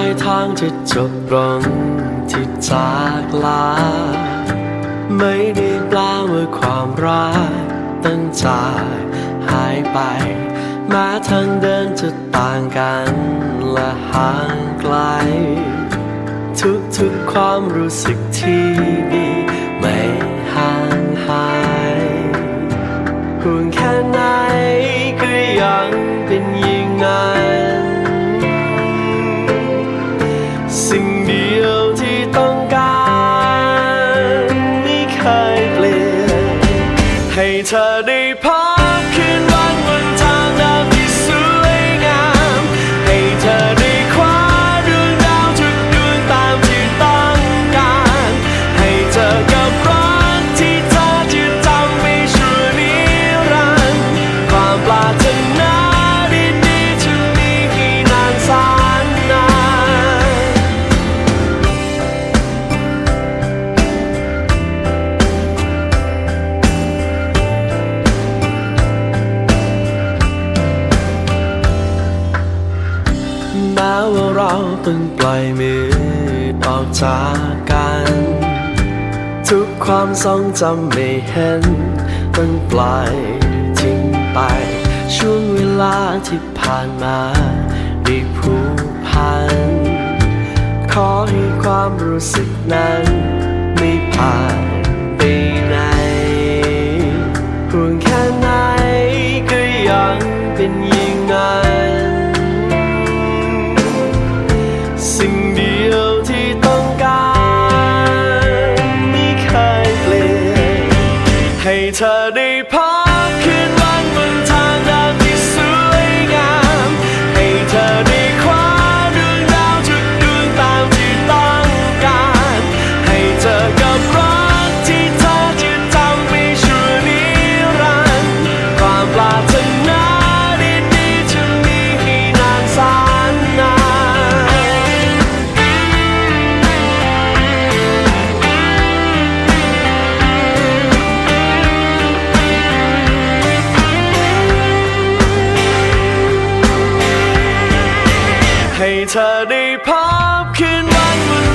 ายทางจะจบลงที่จากลา ไม่ได้แปลว่าความรักตั้งใจากหายไป แม้ทางเดินจะต่างกันและห่างไกล ทุกๆความรู้สึกที่ดีไม่ เธอได้พบ เราต้องปล่อยมือออกจากกัน ทุกความทรงจำไม่เห็น ต้องปล่อยทิ้งไป ช่วงเวลาที่ผ่านมาได้ผูกพัน ขอให้ความรู้สึกนั้น ไม่ผ่านไปไหนห่วงแค่ ให้เธอได้พบคืนวันบน